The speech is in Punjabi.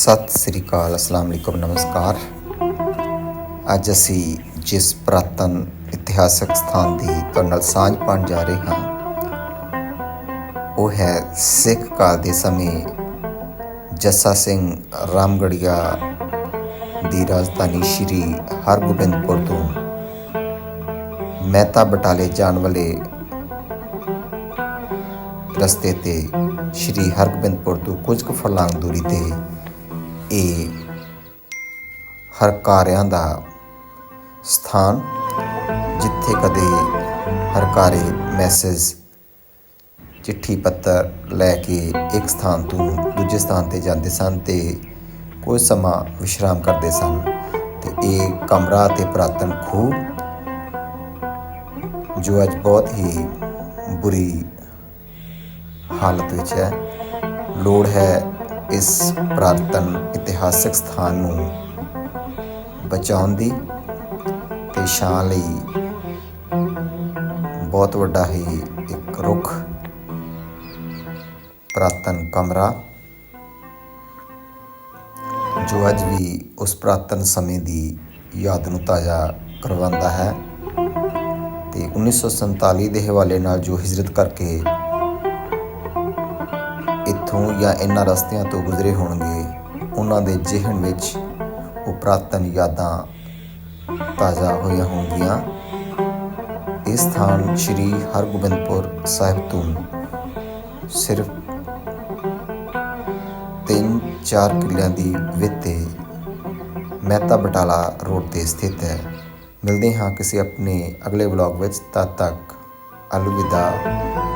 ਸਤਿ ਸ੍ਰੀ ਅਕਾਲ, ਅਸਲਾਮ ਅਲੈਕੁਮ, ਨਮਸਕਾਰ। ਅੱਜ ਅਸੀਂ ਜਿਸ ਪ੍ਰਾਤਨ ਇਤਿਹਾਸਕ ਸਥਾਨ ਦੀ ਤੁਹਾਡੇ ਨਾਲ ਸਾਂਝ ਪਾਉਣ ਜਾ ਰਹੇ ਹਾਂ, ਉਹ ਹੈ ਸਿੱਖ ਕਾਲ ਦੇ ਸਮੇਂ ਜੱਸਾ ਸਿੰਘ ਰਾਮਗੜੀਆ ਦੀ ਰਾਜਧਾਨੀ ਸ਼੍ਰੀ ਹਰਗੋਬਿੰਦਪੁਰ ਤੋਂ ਮਹਿਤਾ ਬਟਾਲੇ ਜਾਣ ਵਾਲੇ ਰਸਤੇ ਤੇ ਸ਼੍ਰੀ ਹਰਗੋਬਿੰਦਪੁਰ ਤੋਂ ਕੁਝ ਕੁ ਫਰਲਾਂਗ ਦੂਰੀ ਤੇ ਇਹ ਹਰਕਾਰਿਆਂ ਦਾ ਸਥਾਨ, ਜਿੱਥੇ ਕਦੇ ਹਰਕਾਰੇ ਮੈਸੇਜ, ਚਿੱਠੀ ਪੱਤਰ ਲੈ ਕੇ ਇੱਕ ਸਥਾਨ ਤੋਂ ਦੂਜੇ ਸਥਾਨ ਤੇ ਜਾਂਦੇ ਸਨ ਤੇ ਕੁਝ ਸਮਾਂ ਵਿਸ਼ਰਾਮ ਕਰਦੇ ਸਨ। ਤੇ ਇਹ ਕਮਰਾ ਤੇ ਪ੍ਰਾਤਨ ਖੂਹ, ਜੋ ਅੱਜ ਬਹੁਤ ਹੀ ਬੁਰੀ ਹਾਲਤ ਵਿੱਚ ਹੈ। ਲੋੜ ਹੈ ਇਸ ਪ੍ਰਾਤਨ ਇਤਿਹਾਸਕ ਸਥਾਨ ਨੂੰ ਬਚਾਉਣ ਦੀ ਤੇ ਛਾਂ ਲਈ ਬਹੁਤ ਵੱਡਾ ਹੀ ਇੱਕ ਰੁੱਖ ਪ੍ਰਾਤਨ ਕਮਰਾ ਜੋ ਅੱਜ ਵੀ ਉਸ ਪ੍ਰਾਤਨ ਸਮੇਂ ਦੀ ਯਾਦ ਨੂੰ ਤਾਜ਼ਾ ਕਰਵਾਉਂਦਾ ਹੈ ਤੇ 1947 ਦੇ ਹਵਾਲੇ ਨਾਲ ਜੋ ਹਿਜਰਤ ਕਰਕੇ ਇੱਥੋਂ ਜਾਂ ਇਹਨਾਂ ਰਸਤਿਆਂ ਤੋਂ ਗੁਜ਼ਰੇ ਹੋਣਗੇ, ਉਹਨਾਂ ਦੇ ਜ਼ਿਹਨ ਵਿੱਚ ਉਹ ਪ੍ਰਾਤਨ ਯਾਦਾਂ ਤਾਜ਼ਾ ਹੋਈਆਂ ਹੋਣਗੀਆਂ। ਇਹ ਸਥਾਨ ਸ੍ਰੀ ਹਰਗੋਬਿੰਦਪੁਰ ਸਾਹਿਬ ਤੋਂ ਸਿਰਫ 3-4 ਕਿਲਿਆਂ ਦੀ ਵਿੱਤੇ ਮਹਿਤਾ ਬਟਾਲਾ ਰੋਡ ਤੇ ਸਥਿਤ ਹੈ। ਮਿਲਦੇ ਹਾਂ ਕਿਸੇ ਆਪਣੇ ਅਗਲੇ ਵਲੌਗ ਵਿੱਚ। ਤਦ ਤੱਕ ਅਲਵਿਦਾ